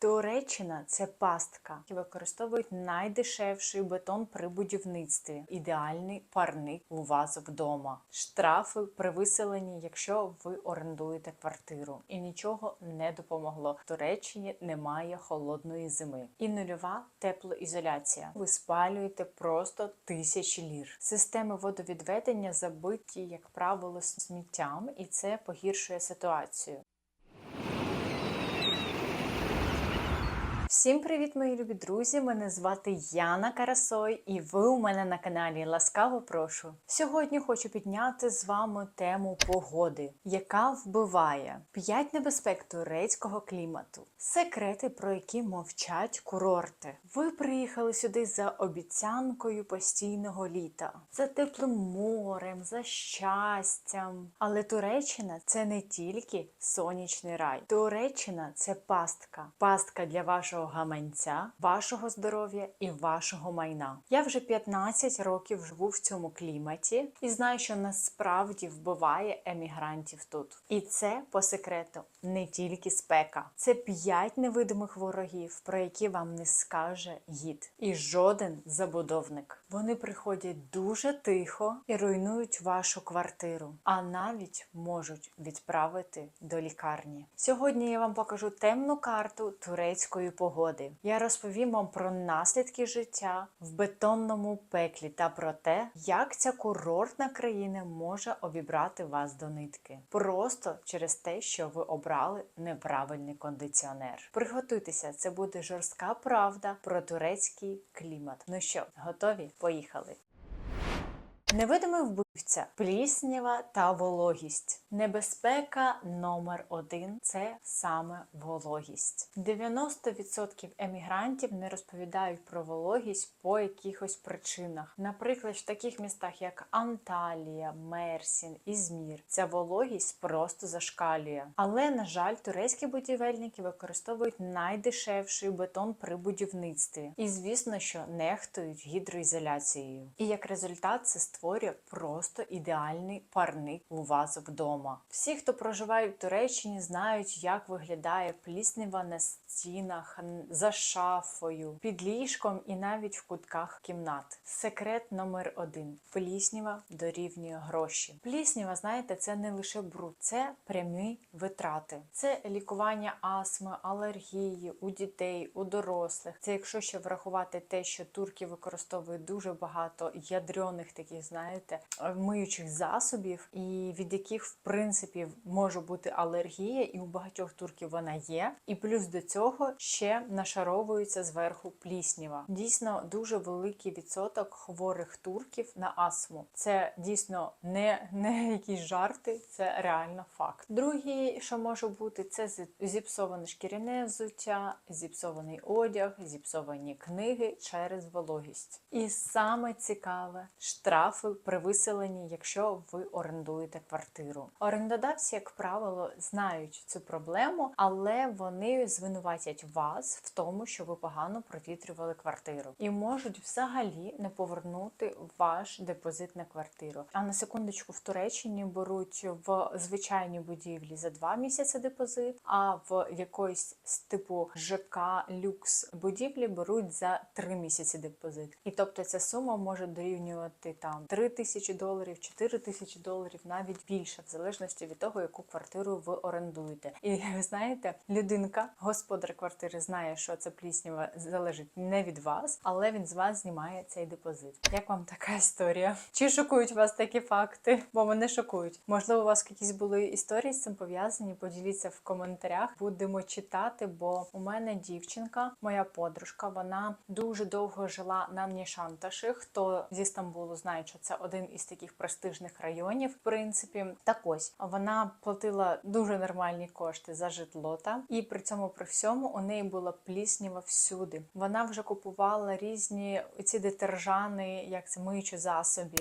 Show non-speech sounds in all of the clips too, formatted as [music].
Туреччина це пастка, які використовують найдешевший бетон при будівництві. Ідеальний парник у вас вдома. Штрафи при виселенні, якщо ви орендуєте квартиру. І нічого не допомогло. В Туреччині немає холодної зими. І нульова теплоізоляція. Ви спалюєте просто тисячі лір. Системи водовідведення забиті, як правило, сміттям, і це погіршує ситуацію. Всім привіт, мої любі друзі! Мене звати Яна Карасой, і ви у мене на каналі Ласкаво прошу. Сьогодні хочу підняти з вами тему погоди, яка вбиває 5 небезпек турецького клімату, секрети, про які мовчать курорти. Ви приїхали сюди за обіцянкою постійного літа, за теплим морем, за щастям. Але Туреччина це не тільки сонячний рай. Туреччина це пастка, пастка для вашого гаманця, вашого здоров'я і вашого майна. Я вже 15 років живу в цьому кліматі і знаю, що насправді вбиває емігрантів тут. І це по секрету не тільки спека, це 5 невидимих ворогів, про які вам не скаже гід, і жоден забудовник. Вони приходять дуже тихо і руйнують вашу квартиру, а навіть можуть відправити до лікарні. Сьогодні я вам покажу темну карту турецької погоди. Я розповім вам про наслідки життя в бетонному пеклі та про те, як ця курортна країна може обібрати вас до нитки. Просто через те, що ви обрали неправильний кондиціонер. Приготуйтеся, це буде жорстка правда про турецький клімат. Ну що, готові? Поїхали! Невидимий вбивця, пліснява та вологість. Небезпека номер один це саме вологість. 90% емігрантів не розповідають про вологість по якихось причинах. Наприклад, в таких містах, як Анталія, Мерсін, Ізмір, ця вологість просто зашкалює. Але, на жаль, турецькі будівельники використовують найдешевший бетон при будівництві. І звісно, що нехтують гідроізоляцією. І як результат, це створює просто ідеальний парник у вас вдома. Всі, хто проживає в Туреччині, знають, як виглядає пліснява на стінах, за шафою, під ліжком і навіть в кутках кімнат. Секрет номер один: пліснява дорівнює гроші. Пліснява, знаєте, це не лише бруд, це прямі витрати. Це лікування астми, алергії у дітей, у дорослих. Це якщо ще врахувати те, що турки використовують дуже багато ядрених таких, знаєте, миючих засобів, і від яких в принципі може бути алергія, і у багатьох турків вона є. І плюс до цього ще нашаровується зверху плісніва. Дійсно, дуже великий відсоток хворих турків на астму. Це дійсно не, не якісь жарти, це реально факт. Другий, що може бути, це зіпсоване шкіряне взуття, зіпсований одяг, зіпсовані книги через вологість. І саме цікаве штрафи при виселенні, якщо ви орендуєте квартиру. Орендодавці, як правило, знають цю проблему, але вони звинуватять вас в тому, що ви погано провітрювали квартиру, і можуть взагалі не повернути ваш депозит на квартиру. А на секундочку в Туреччині беруть в звичайній будівлі за два місяці депозит, а в якоїсь типу ЖК люкс будівлі беруть за три місяці депозит. І тобто ця сума може дорівнювати там 3 тисячі доларів, 4 тисячі доларів, навіть більше, в залежності від того, яку квартиру ви орендуєте. І ви знаєте, людинка, господар квартири, знає, що це пліснява залежить не від вас, але він з вас знімає цей депозит. Як вам така історія? Чи шокують вас такі факти? Бо мене шокують. Можливо, у вас якісь були історії з цим пов'язані? Поділіться в коментарях. Будемо читати, бо у мене дівчинка, моя подружка, вона дуже довго жила на Нішанташі. Хто зі Стамбулу знає, що це один із таких престижних районів. В принципі, так ось вона платила дуже нормальні кошти за житло там, і при цьому при всьому у неї була пліснява всюди. Вона вже купувала різні ці детержани, як це миючі засоби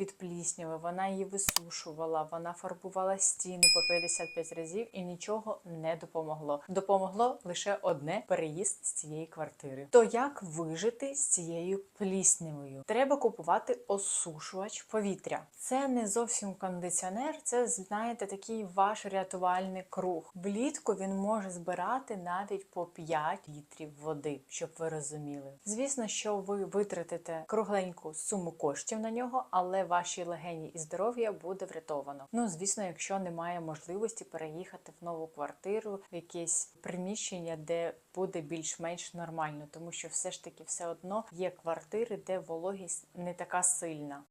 від плісняви. Вона її висушувала, вона фарбувала стіни по 55 разів і нічого не допомогло. Допомогло лише одне переїзд з цієї квартири. То як вижити з цією пліснявою? Треба купувати осушувач повітря. повітря. Це не зовсім кондиціонер, це знаєте такий ваш рятувальний круг. Влітку він може збирати навіть по 5 літрів води, щоб ви розуміли. Звісно, що ви витратите кругленьку суму коштів на нього, але ваші легені і здоров'я буде врятовано. Ну, звісно, якщо немає можливості переїхати в нову квартиру, в якесь приміщення, де буде більш-менш нормально, тому що все ж таки все одно є квартири, де вологість не така сильна.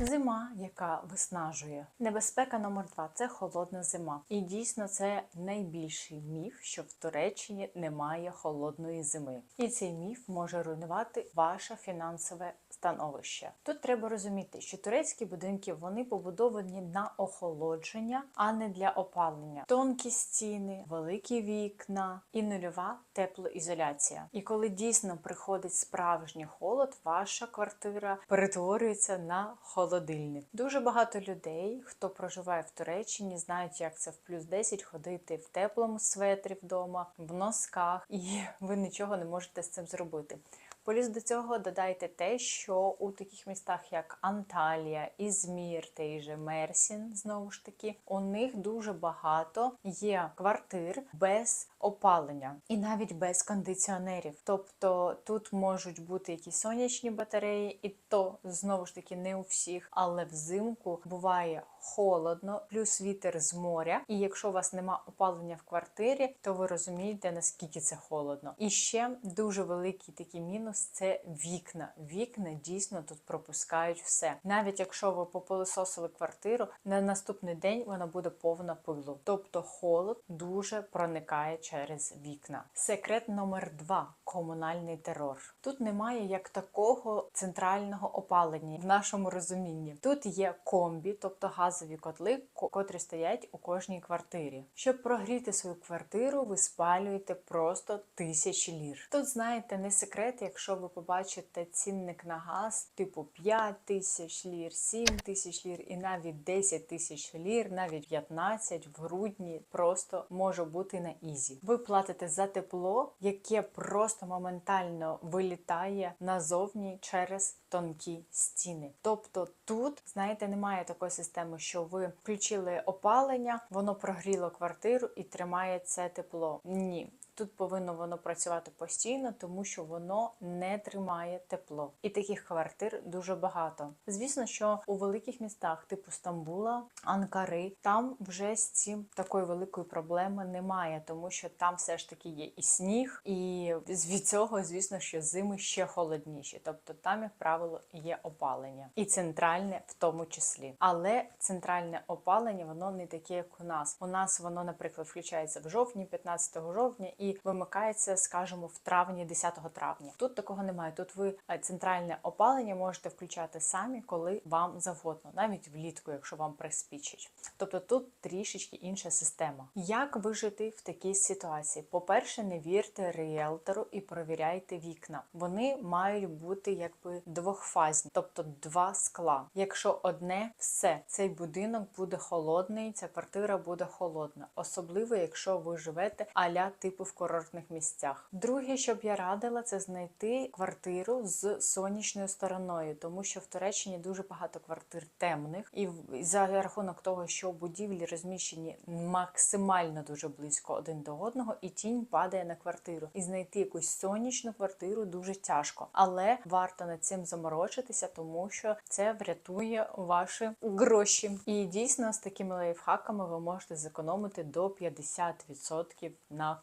Зима, яка виснажує. Небезпека номер два це холодна зима. І дійсно це найбільший міф, що в Туреччині немає холодної зими. І цей міф може руйнувати ваше фінансове становище. Тут треба розуміти, що турецькі будинки вони побудовані на охолодження, а не для опалення. Тонкі стіни, великі вікна і нульова теплоізоляція. І коли дійсно приходить справжній холод, ваша квартира перетворюється на холодильник. Дуже багато людей, хто проживає в Туреччині, знають, як це в плюс 10 ходити в теплому светрі вдома, в носках, і [laughs] ви нічого не можете з цим зробити. Плюс до цього додайте те, що у таких містах, як Анталія, Ізмір, той же Мерсін, знову ж таки, у них дуже багато є квартир без опалення і навіть без кондиціонерів. Тобто тут можуть бути якісь сонячні батареї, і то знову ж таки не у всіх, але взимку буває холодно, плюс вітер з моря. І якщо у вас нема опалення в квартирі, то ви розумієте наскільки це холодно. І ще дуже великий такий мінус це вікна. Вікна дійсно тут пропускають все. Навіть якщо ви попилисосили квартиру, на наступний день вона буде повна пилу. Тобто холод дуже проникає через вікна. Секрет номер два комунальний терор. Тут немає як такого центрального опалення в нашому розумінні. Тут є комбі, тобто газові котли, котрі стоять у кожній квартирі. Щоб прогріти свою квартиру, ви спалюєте просто тисячі лір. Тут знаєте, не секрет, якщо ви побачите цінник на газ, типу 5 тисяч лір, 7 тисяч лір і навіть 10 тисяч лір, навіть 15 в грудні просто може бути на ізі. Ви платите за тепло, яке просто моментально вилітає назовні через тонкі стіни. Тобто тут, знаєте, немає такої системи, що ви включили опалення, воно прогріло квартиру і тримає це тепло. Ні. Тут повинно воно працювати постійно, тому що воно не тримає тепло. І таких квартир дуже багато. Звісно, що у великих містах, типу Стамбула, Анкари, там вже з цим такої великої проблеми немає, тому що там все ж таки є і сніг, і від цього, звісно, що зими ще холодніші. Тобто там, як правило, є опалення, і центральне в тому числі. Але центральне опалення воно не таке, як у нас. У нас воно, наприклад, включається в жовтні, 15 жовтня, і вимикається, скажімо, в травні, 10 травня. Тут такого немає. Тут ви е, центральне опалення можете включати самі, коли вам завгодно, навіть влітку, якщо вам приспічить. Тобто тут трішечки інша система. Як вижити в такій ситуації? По-перше, не вірте ріелтору і провіряйте вікна. Вони мають бути якби двохфазні, тобто два скла. Якщо одне, все, цей будинок буде холодний, ця квартира буде холодна, особливо якщо ви живете аля типу в курортних місцях. Друге, що б я радила, це знайти квартиру з сонячною стороною, тому що в Туреччині дуже багато квартир темних, і за рахунок того, що будівлі розміщені максимально дуже близько один до одного, і тінь падає на квартиру. І знайти якусь сонячну квартиру дуже тяжко, але варто над цим заморочитися, тому що це врятує ваші гроші. І дійсно з такими лайфхаками ви можете зекономити до 50% на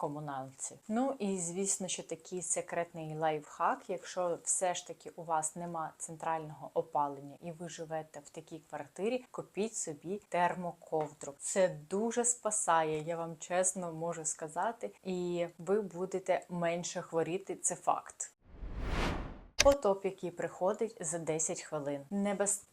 комуналці. Ну і звісно, що такий секретний лайфхак, якщо все ж таки у вас нема центрального опалення і ви живете в такій квартирі, купіть собі термоковдру. Це дуже спасає, я вам чесно можу сказати, і ви будете менше хворіти. Це факт. Потоп, який приходить за 10 хвилин.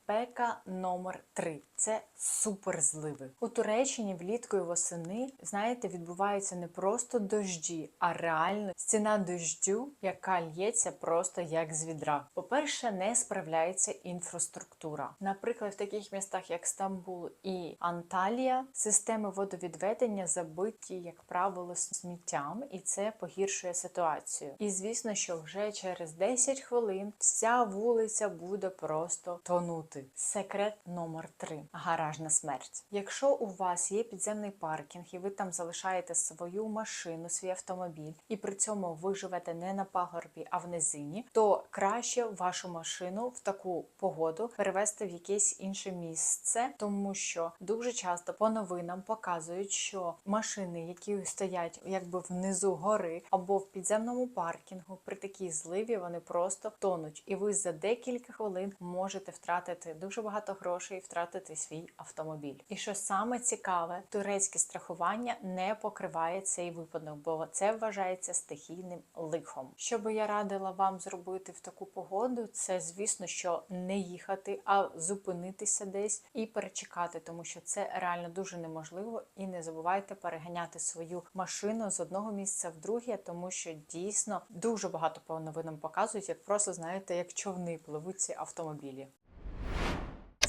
Небезпека номер 3 це суперзливи. У Туреччині влітку і восени, знаєте, відбуваються не просто дожді, а реально стіна дождю, яка лється просто як з відра. По-перше, не справляється інфраструктура. Наприклад, в таких містах, як Стамбул і Анталія, системи водовідведення забиті, як правило, сміттям, і це погіршує ситуацію. І звісно, що вже через 10 хвилин вся вулиця буде просто тонути. Бути. Секрет номер 3 гаражна смерть. Якщо у вас є підземний паркінг і ви там залишаєте свою машину, свій автомобіль, і при цьому ви живете не на пагорбі, а в низині, то краще вашу машину в таку погоду перевести в якесь інше місце, тому що дуже часто по новинам показують, що машини, які стоять якби внизу гори або в підземному паркінгу, при такій зливі вони просто тонуть, і ви за декілька хвилин можете втратити дуже багато грошей, втратити свій автомобіль. І що саме цікаве, турецьке страхування не покриває цей випадок, бо це вважається стихійним лихом. Що би я радила вам зробити в таку погоду, це звісно, що не їхати, а зупинитися десь і перечекати, тому що це реально дуже неможливо. І не забувайте переганяти свою машину з одного місця в друге, тому що дійсно дуже багато по новинам показують, як просто знаєте, як човни пливуть ці автомобілі.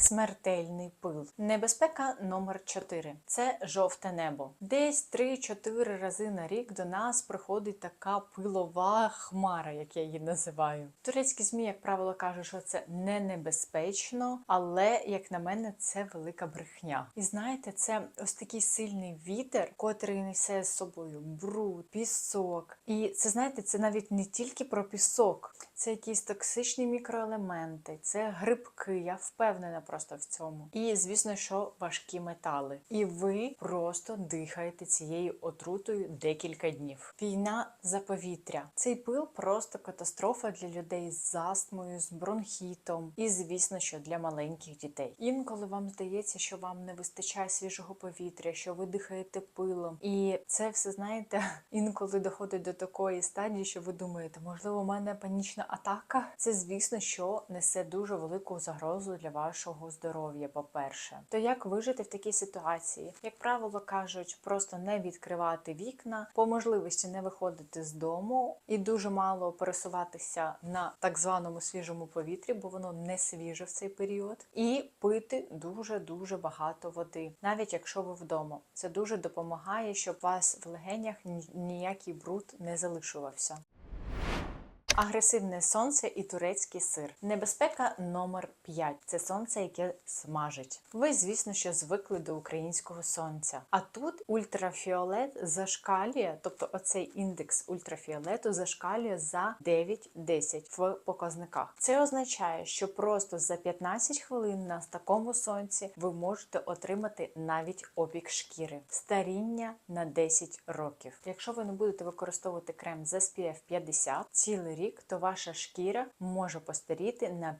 Смертельний пил. Небезпека номер 4 це жовте небо. Десь 3-4 рази на рік до нас приходить така пилова хмара, як я її називаю. Турецькі змі, як правило, кажуть, що це не небезпечно, але як на мене, це велика брехня. І знаєте, це ось такий сильний вітер, котрий несе з собою бруд, пісок. І це знаєте, це навіть не тільки про пісок, це якісь токсичні мікроелементи, це грибки. Я впевнена просто в цьому. І звісно, що важкі метали. І ви просто дихаєте цією отрутою декілька днів. Війна за повітря. Цей пил просто катастрофа для людей з астмою, з бронхітом, і звісно, що для маленьких дітей. Інколи вам здається, що вам не вистачає свіжого повітря, що ви дихаєте пилом, і це все знаєте, [laughs] інколи доходить до такої стадії, що ви думаєте, можливо, у мене панічна атака. Це звісно, що несе дуже велику загрозу для вашого здоров'я. По-перше, то як вижити в такій ситуації? Як правило, кажуть, просто не відкривати вікна, по можливості не виходити з дому і дуже мало пересуватися на так званому свіжому повітрі, бо воно не свіже в цей період, і пити дуже дуже багато води, навіть якщо ви вдома. Це дуже допомагає, щоб вас в легенях ніякий бруд не залишувався. Агресивне сонце і турецький сир. Небезпека номер 5 це сонце, яке смажить. Ви, звісно, що звикли до українського сонця. А тут ультрафіолет зашкалює, тобто оцей індекс ультрафіолету зашкалює за 9-10 в показниках. Це означає, що просто за 15 хвилин на такому сонці ви можете отримати навіть опік шкіри, старіння на 10 років. Якщо ви не будете використовувати крем з SPF 50 цілий рік, то ваша шкіра може постаріти на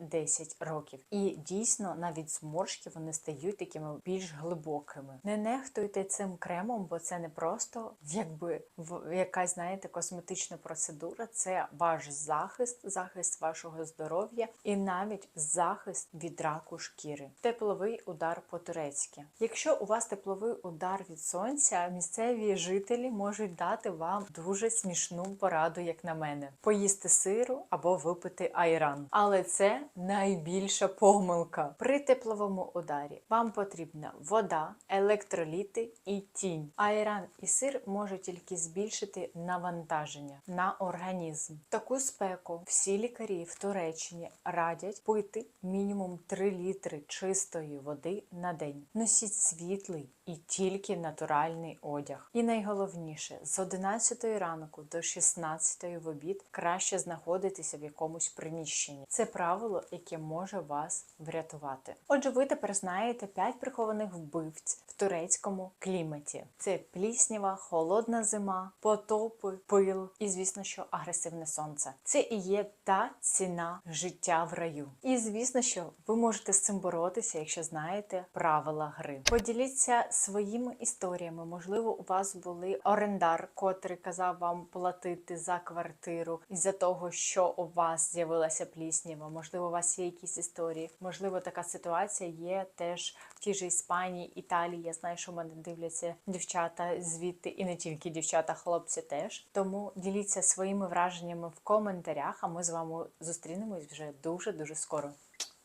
5-10 років. І дійсно навіть зморшки вони стають такими більш глибокими. Не нехтуйте цим кремом, бо це не просто якби в- якась, знаєте, косметична процедура, це ваш захист, захист вашого здоров'я і навіть захист від раку шкіри. Тепловий удар по-турецьки. Якщо у вас тепловий удар від сонця, місцеві жителі можуть дати вам дуже смішну пораду, як на мене: поїсти сиру або випити айран. Але це найбільша помилка. При тепловому ударі вам потрібна вода, електроліти і тінь. Айран і сир можуть тільки збільшити навантаження на організм. Таку спеку всі лікарі в Туреччині радять пити мінімум 3 літри чистої води на день. Носіть світлий і тільки натуральний одяг. І найголовніше, з 11 ранку до 16 в обід краще знаходитися в якомусь приміщенні. Це правило, яке може вас врятувати. Отже, ви тепер знаєте 5 прихованих вбивць в турецькому кліматі: це пліснява, холодна зима, потопи, пил і, звісно, що агресивне сонце. Це і є та ціна життя в раю. І звісно, що ви можете з цим боротися, якщо знаєте правила гри. Поділіться своїми історіями. Можливо, у вас були орендар, котрий казав вам платити за квартиру із-за того, що у вас з'явилася пліснява. Можливо, у вас є якісь історії. Можливо, така ситуація є теж в тій же Іспанії, Італії. Я знаю, що мене дивляться дівчата звідти, і не тільки дівчата, хлопці теж. Тому діліться своїми враженнями в коментарях. А ми з вами зустрінемось вже дуже дуже скоро.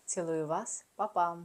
Цілую вас, Па-па!